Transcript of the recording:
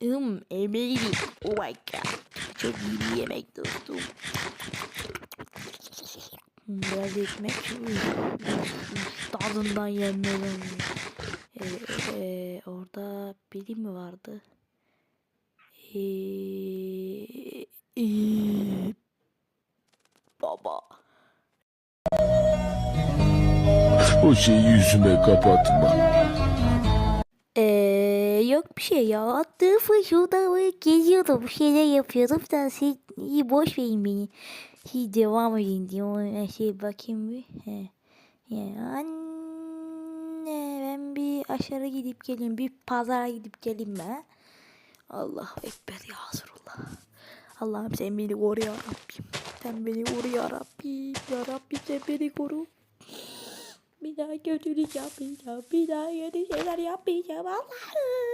Hmm, amazing. Oh my god. Çok iyi bir yemek dostum. Biraz ekmek. Tadından yenmeden. Ee, e, orada biri mi vardı? Ee, ee, baba. O şeyi yüzüme kapatma. Yok bir şey ya. Attığı fışılda böyle geziyordum. Bir şeyler yapıyordum. Da siz iyi boş verin beni. Siz devam edin diye her şey bakayım bir. He. Ya anne ben bir aşağı gidip geleyim. Bir pazara gidip geleyim ben. Allah ekber ya Resulullah. Allah'ım sen beni koru ya Rabbim. Sen beni koru ya Rabbim. Ya Rabbim sen beni koru. Bir daha kötülük yapmayacağım. Bir daha yeni şeyler yapmayacağım. Allah'ım.